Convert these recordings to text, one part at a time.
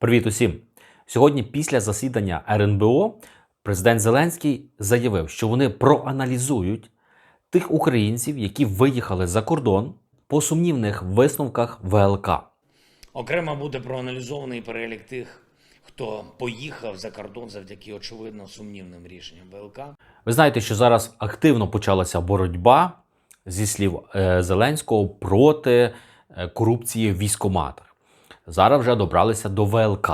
Привіт усім! Сьогодні, після засідання РНБО, президент Зеленський заявив, що вони проаналізують тих українців, які виїхали за кордон по сумнівних висновках ВЛК. Окремо буде проаналізований перелік тих, хто поїхав за кордон завдяки очевидно сумнівним рішенням ВЛК. Ви знаєте, що зараз активно почалася боротьба зі слів е, Зеленського проти е, корупції в військоматах. Зараз вже добралися до ВЛК.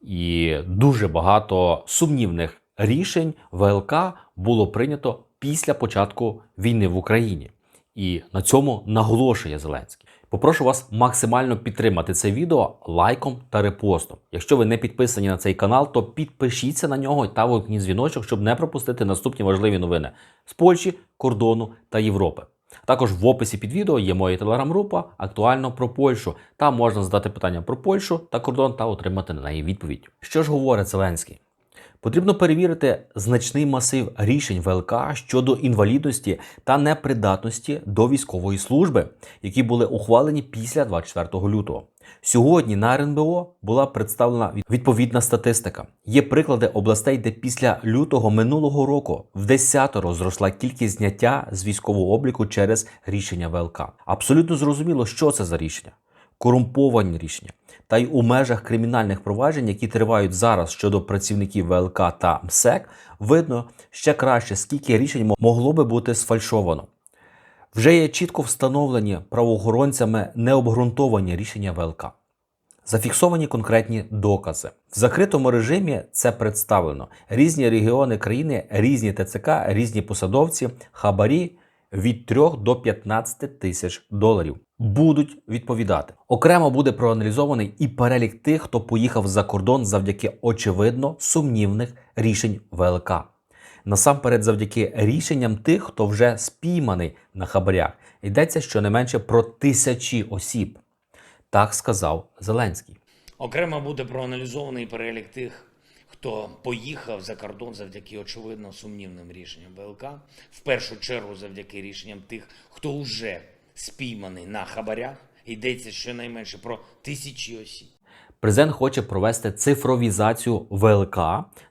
І дуже багато сумнівних рішень ВЛК було прийнято після початку війни в Україні. І на цьому наголошує Зеленський. Попрошу вас максимально підтримати це відео лайком та репостом. Якщо ви не підписані на цей канал, то підпишіться на нього та вимкніть дзвіночок, щоб не пропустити наступні важливі новини з Польщі, кордону та Європи. Також в описі під відео є моя телеграм-група актуально про Польщу. Там можна задати питання про Польщу та кордон та отримати на неї відповідь. Що ж говорить Зеленський? Потрібно перевірити значний масив рішень ВЛК щодо інвалідності та непридатності до військової служби, які були ухвалені після 24 лютого. Сьогодні на РНБО була представлена відповідна статистика. Є приклади областей, де після лютого минулого року в десятеро зросла кількість зняття з військового обліку через рішення ВЛК. Абсолютно зрозуміло, що це за рішення корумповані рішення. Та й у межах кримінальних проваджень, які тривають зараз щодо працівників ВЛК та МСЕК, видно ще краще, скільки рішень могло би бути сфальшовано. Вже є чітко встановлені правоохоронцями необґрунтовані рішення ВЛК. Зафіксовані конкретні докази. В закритому режимі це представлено. Різні регіони країни, різні ТЦК, різні посадовці, хабарі від 3 до 15 тисяч доларів будуть відповідати. Окремо буде проаналізований і перелік тих, хто поїхав за кордон завдяки очевидно сумнівних рішень ВЛК. Насамперед, завдяки рішенням тих, хто вже спійманий на хабарях, йдеться щонайменше про тисячі осіб. Так сказав Зеленський. Окремо буде проаналізований перелік тих, хто поїхав за кордон завдяки очевидно сумнівним рішенням ВЛК. В першу чергу завдяки рішенням тих, хто вже спійманий на хабарях. Йдеться щонайменше про тисячі осіб. Президент хоче провести цифровізацію ВЛК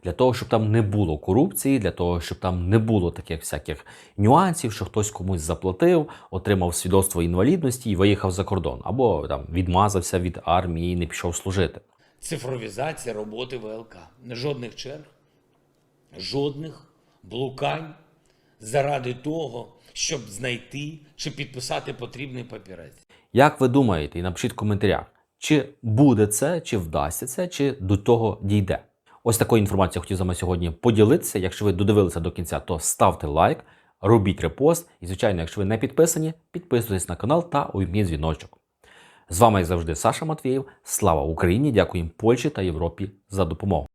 для того, щоб там не було корупції, для того, щоб там не було таких всяких нюансів, що хтось комусь заплатив, отримав свідоцтво інвалідності і виїхав за кордон, або там відмазався від армії і не пішов служити. Цифровізація роботи ВЛК. Жодних черг, жодних блукань заради того, щоб знайти чи підписати потрібний папірець. Як ви думаєте, і напишіть в коментарях, чи буде це, чи вдасться це, чи до того дійде. Ось такою інформацією хотів з вами сьогодні поділитися. Якщо ви додивилися до кінця, то ставте лайк, робіть репост. І, звичайно, якщо ви не підписані, підписуйтесь на канал та увімкніть дзвіночок. З вами, як завжди, Саша Матвієв. Слава Україні! Дякуємо Польщі та Європі за допомогу.